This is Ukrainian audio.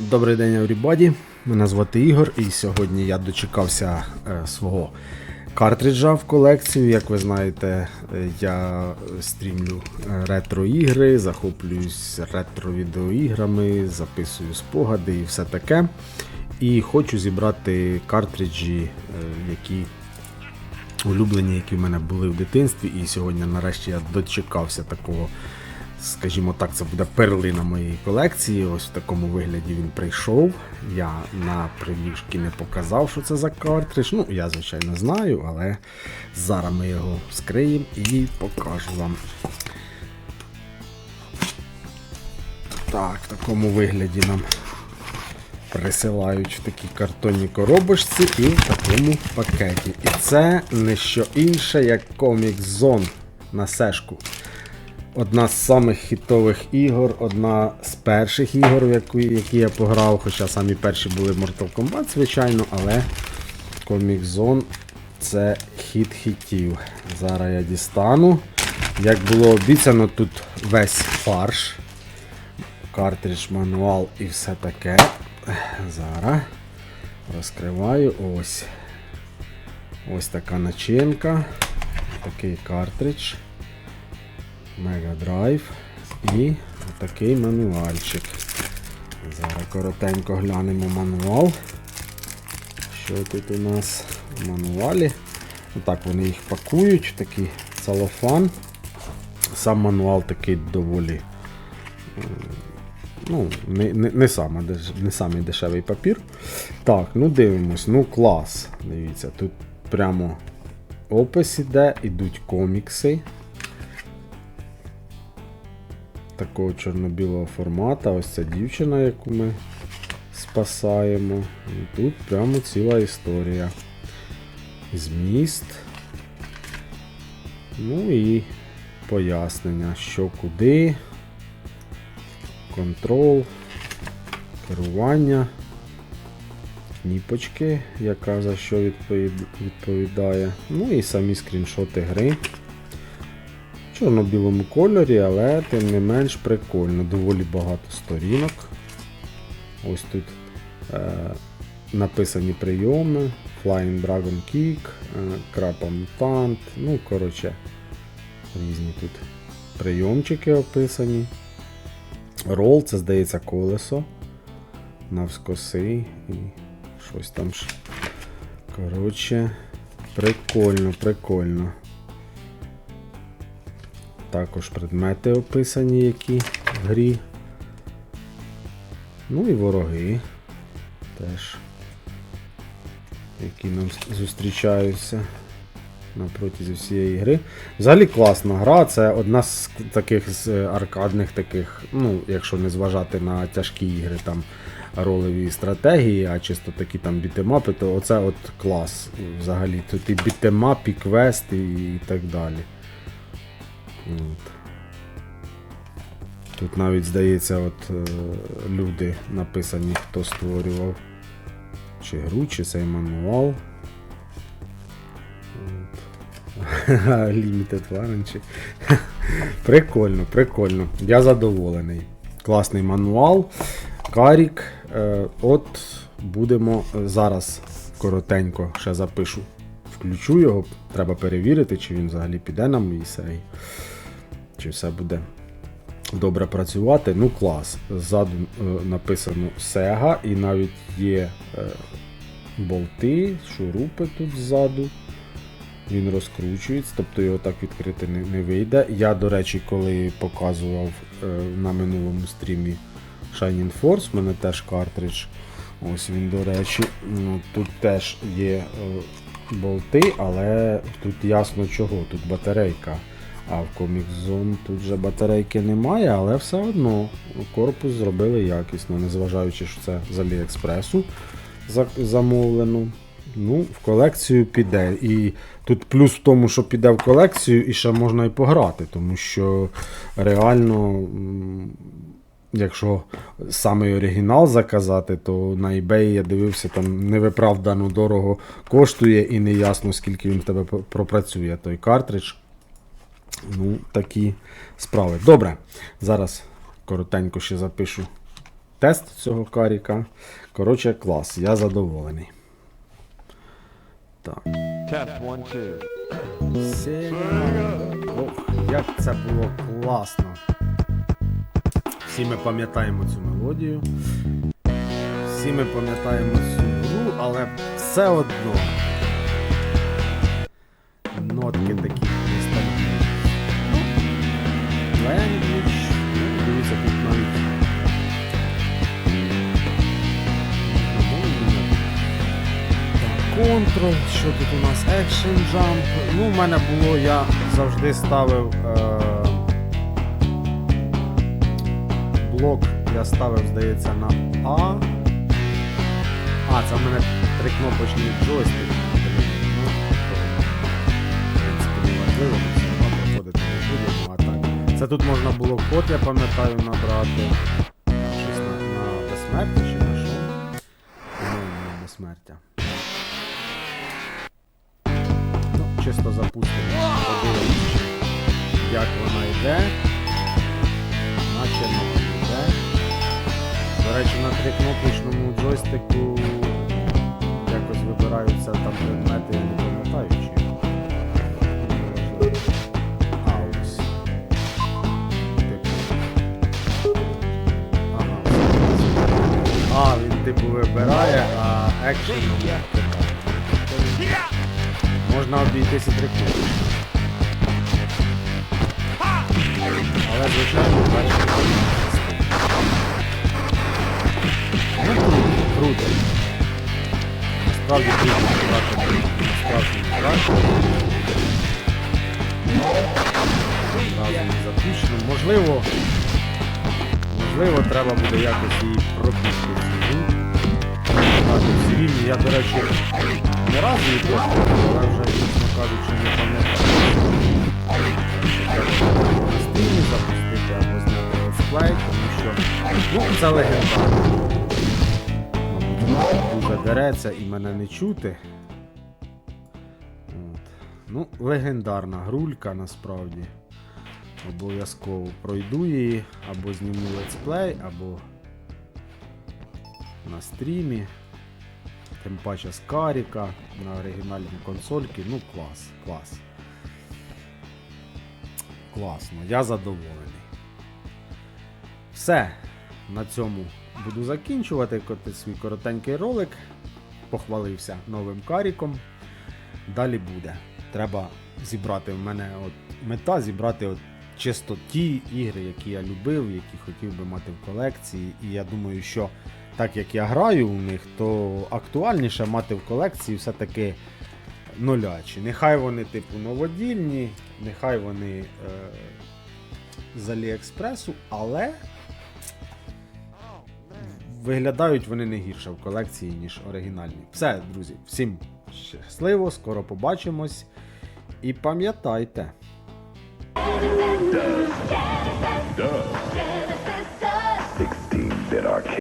Добрий день, everybody. Мене звати Ігор, і сьогодні я дочекався е, свого картриджа в колекцію. Як ви знаєте, е, я стрімлю е, ретро-ігри, захоплююсь ретро-відеоіграми, записую спогади і все таке. І хочу зібрати картриджі, які улюблені, які в мене були в дитинстві. І сьогодні нарешті я дочекався такого скажімо так, це буде перлина моєї колекції. Ось в такому вигляді він прийшов. Я на прев'юшки не показав, що це за картридж. Ну, я, звичайно, знаю, але зараз ми його вскриємо і покажу вам. Так, в такому вигляді нам присилають в такій картонній коробочці і в такому пакеті. І це не що інше, як Comic Zone на сешку. Одна з самих хітових ігор, одна з перших ігор, в які я пограв, хоча самі перші були Mortal Kombat, звичайно, але Comic Zone це хіт хітів. Зараз я дістану. Як було обіцяно, тут весь фарш, картридж, мануал і все таке. Зараз розкриваю ось. Ось така начинка. Такий картридж. Mega Drive і такий мануальчик. Зараз коротенько глянемо мануал. Що тут у нас в мануалі? Отак вони їх пакують, такий целофан. Сам мануал такий доволі. е, Ну, не, не, не, саме, не самий дешевий папір. Так, ну дивимось, ну клас. Дивіться, тут прямо опис іде, ідуть комікси такого чорно-білого формата. Ось ця дівчина, яку ми спасаємо. І тут прямо ціла історія. Зміст. Ну і пояснення, що куди, контрол, керування, кніпочки, яка за що відповідає. Ну і самі скріншоти гри чорно-білому кольорі, але тим не менш прикольно. Доволі багато сторінок. Ось тут е, написані прийоми. Flying Dragon Kick, е, Крапа Mutant. Ну, коротше, різні тут прийомчики описані. Рол, це здається колесо. Навскоси і щось там. Коротше, прикольно, прикольно. Також предмети описані, які в грі. Ну і вороги теж, які нам зустрічаються на всієї гри. Взагалі класна гра, це одна з таких з е, аркадних таких, ну, якщо не зважати на тяжкі ігри, там ролеві стратегії, а чисто такі там бітемапи, то оце от клас. Взагалі. Тут і бітемап, і квест, і, і так далі. От. Тут навіть здається, от е, люди написані, хто створював чи гру, чи цей мануал. Limited Warranty. Прикольно, прикольно. Я задоволений. Класний мануал. Карік. Е, от будемо е, зараз коротенько ще запишу. Включу його, треба перевірити, чи він взагалі піде на мій сей. Чи все буде добре працювати. Ну, клас. Ззаду е, написано Sega, і навіть є е, болти, шурупи тут ззаду. Він розкручується, тобто його так відкрити не, не вийде. Я, до речі, коли показував е, на минулому стрімі Shining Force, в мене теж картридж. Ось він, до речі, ну, тут теж є е, болти, але тут ясно чого, тут батарейка. А в Comic Zone тут вже батарейки немає, але все одно корпус зробили якісно, незважаючи, що це з Аліекспресу за- замовлено. Ну, в колекцію піде. І тут плюс в тому, що піде в колекцію, і ще можна і пограти, тому що реально, якщо самий оригінал заказати, то на eBay я дивився, там невиправдано дорого коштує і не ясно, скільки він в тебе пропрацює той картридж. Ну, такі справи. Добре. Зараз коротенько ще запишу тест цього каріка. Коротше, клас, я задоволений. Так. Ох, як це було класно. Всі ми пам'ятаємо цю мелодію. Всі ми пам'ятаємо цю гру, але все одно. Нотки такі. Language. Дивіться, тут навіть. Control, що тут у нас? Action Jump. Ну, у мене було, я завжди ставив. Е- блок я ставив, здається, на А. А, це в мене трикнопочний джойстик. Тут можна було код, я пам'ятаю, набрати. Щось на, на безсмертя чи на що? По-моєму, на безсмертя. Ну, чисто запустимо. Подивимося, як вона йде. Наче не йде. До речі, на трикнопочному джойстику якось вибираються там предмети, не пам'ятаю екшеном. Можна обійтися трикнопочним. Але, звичайно, перший Ну, круто, круто. Насправді круто грати насправді грати. Запущено. Можливо, можливо, треба буде якось її пропустити В рівні. Я, до речі, не разу її проходив, але вже, чесно кажучи, не пам'ятаю. На стрімі запустити або зняти летсплей, тому що ну, це легендарно. Дуже дереться і мене не чути. От. Ну, легендарна грулька насправді. Обов'язково пройду її, або зніму летсплей, або на стрімі. Тим паче з Каріка на оригінальній консольці. Ну, клас, клас. Класно, я задоволений. Все. На цьому буду закінчувати коти- свій коротенький ролик. Похвалився новим каріком. Далі буде. Треба зібрати в мене от мета зібрати от чисто ті ігри, які я любив, які хотів би мати в колекції. І я думаю, що так як я граю у них, то актуальніше мати в колекції все-таки нулячі. Нехай вони, типу, новодільні, нехай вони е, з Аліекспресу, але виглядають вони не гірше в колекції, ніж оригінальні. Все, друзі, всім щасливо, скоро побачимось. І пам'ятайте. Duh.